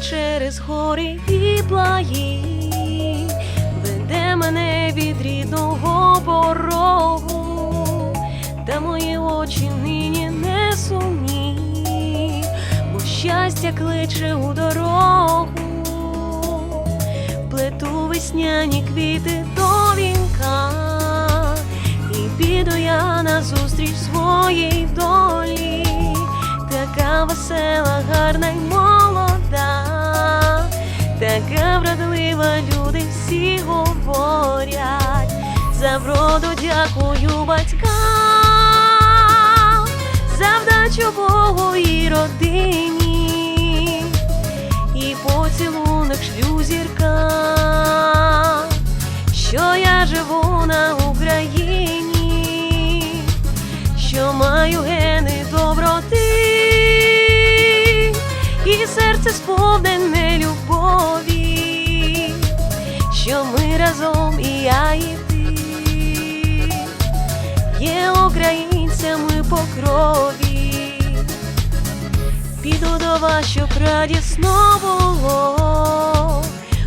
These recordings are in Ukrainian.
через гори і плаї, веде мене від рідного порогу, та мої очі нині не сумні, бо щастя кличе у дорогу, плету весняні квіти до вінка, і піду я назустріч своїй долі, така весела, гарна й молода, така вродлива, люди всі говорять, за вроду дякую батькам, за вдачу Богу і родині, і поцілунок шлю зірка, що я живу на Україні, що маю гени доброти, і серце сповнене любові, що ми разом і я, і ти. Є українцями по крові. Піду до вас, щоб радісно було.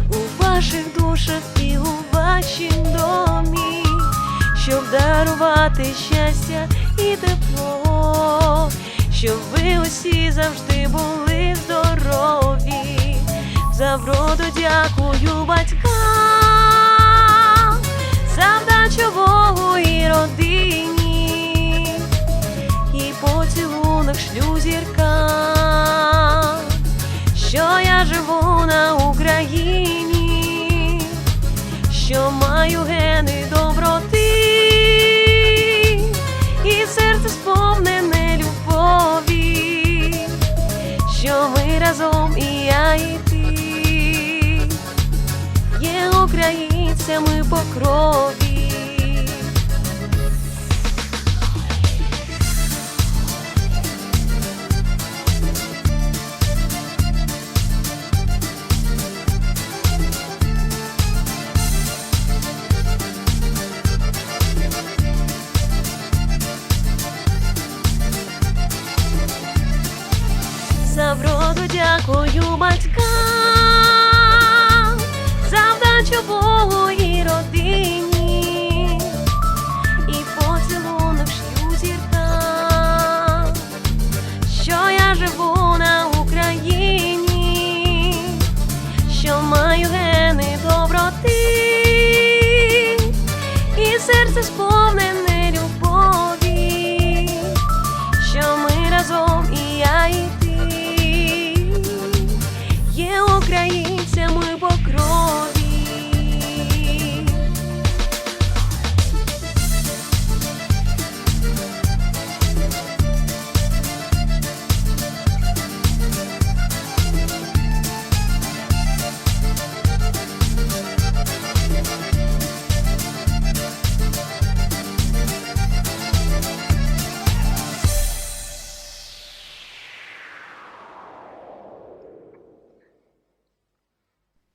У ваших душах і у вашім домі, щоб дарувати щастя і тепло, щоб ви усі завжди були здорові. За вроду дякую батькам, за вдачу Богу і родині? І поцілунок шлю зірка, що я живу на Україні, що маю гени доброти, і серце сповнене любові, що ми разом і я, і ти. Українцями по крові. дякую батькам, завдачу Богу і родині, і поцілунок шлю зіркам, що я живу на Україні, що маю гени доброти і серце спокійно.